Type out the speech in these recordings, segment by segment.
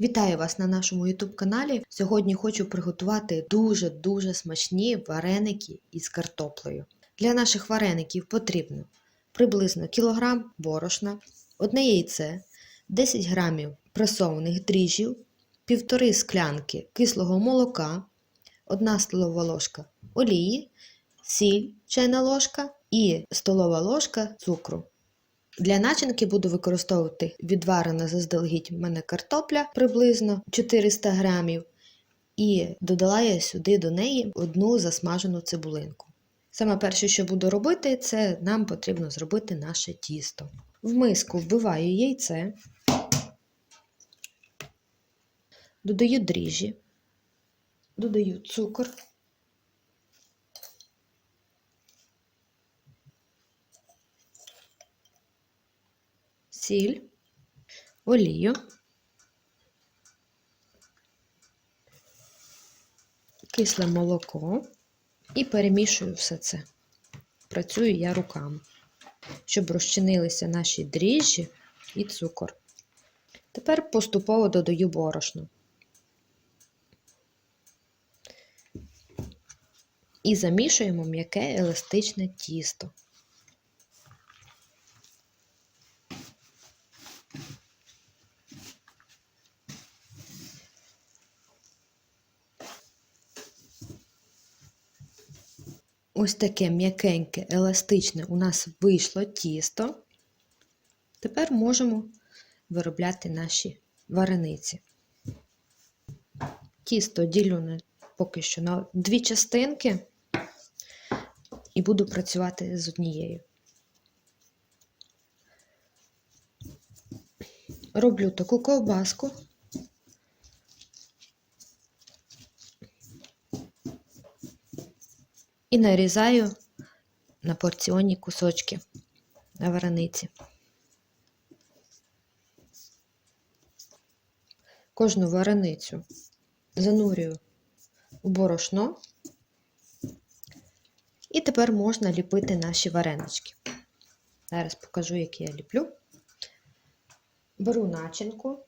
Вітаю вас на нашому YouTube каналі. Сьогодні хочу приготувати дуже-дуже смачні вареники із картоплею. Для наших вареників потрібно приблизно кілограм борошна, одне яйце, 10 грамів пресованих дріжджів, півтори склянки кислого молока, 1 столова ложка олії, сіль чайна ложка і столова ложка цукру. Для начинки буду використовувати відварена заздалегідь в мене картопля приблизно 400 грамів, і додала я сюди до неї одну засмажену цибулинку. Саме перше, що буду робити, це нам потрібно зробити наше тісто. В миску вбиваю яйце, додаю дріжджі, додаю цукор. Сіль, олію, кисле молоко і перемішую все це. Працюю я руками, щоб розчинилися наші дріжджі і цукор. Тепер поступово додаю борошно. І замішуємо м'яке еластичне тісто. Ось таке м'якеньке, еластичне у нас вийшло тісто. Тепер можемо виробляти наші варениці. Тісто ділю поки що на дві частинки і буду працювати з однією. Роблю таку ковбаску. І нарізаю на порціонні кусочки на варениці. Кожну вареницю занурюю у борошно, і тепер можна ліпити наші варенички. Зараз покажу, як я ліплю. Беру начинку.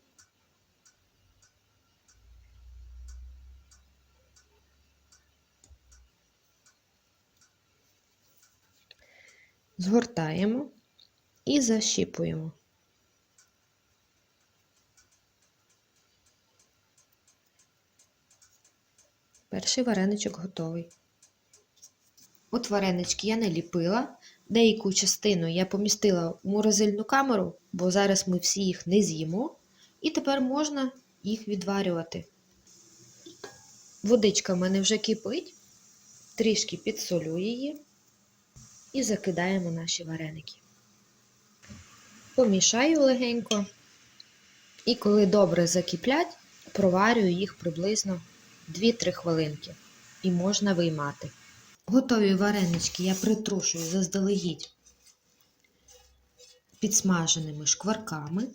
Згортаємо і защіпуємо. Перший вареничок готовий. От варенички я не ліпила. Деяку частину я помістила в морозильну камеру, бо зараз ми всі їх не з'їмо. І тепер можна їх відварювати. Водичка в мене вже кипить, трішки підсолю її і закидаємо наші вареники. Помішаю легенько, і коли добре закіплять, проварюю їх приблизно 2-3 хвилинки і можна виймати. Готові варенички я притрушую заздалегідь підсмаженими шкварками.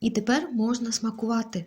І тепер можна смакувати.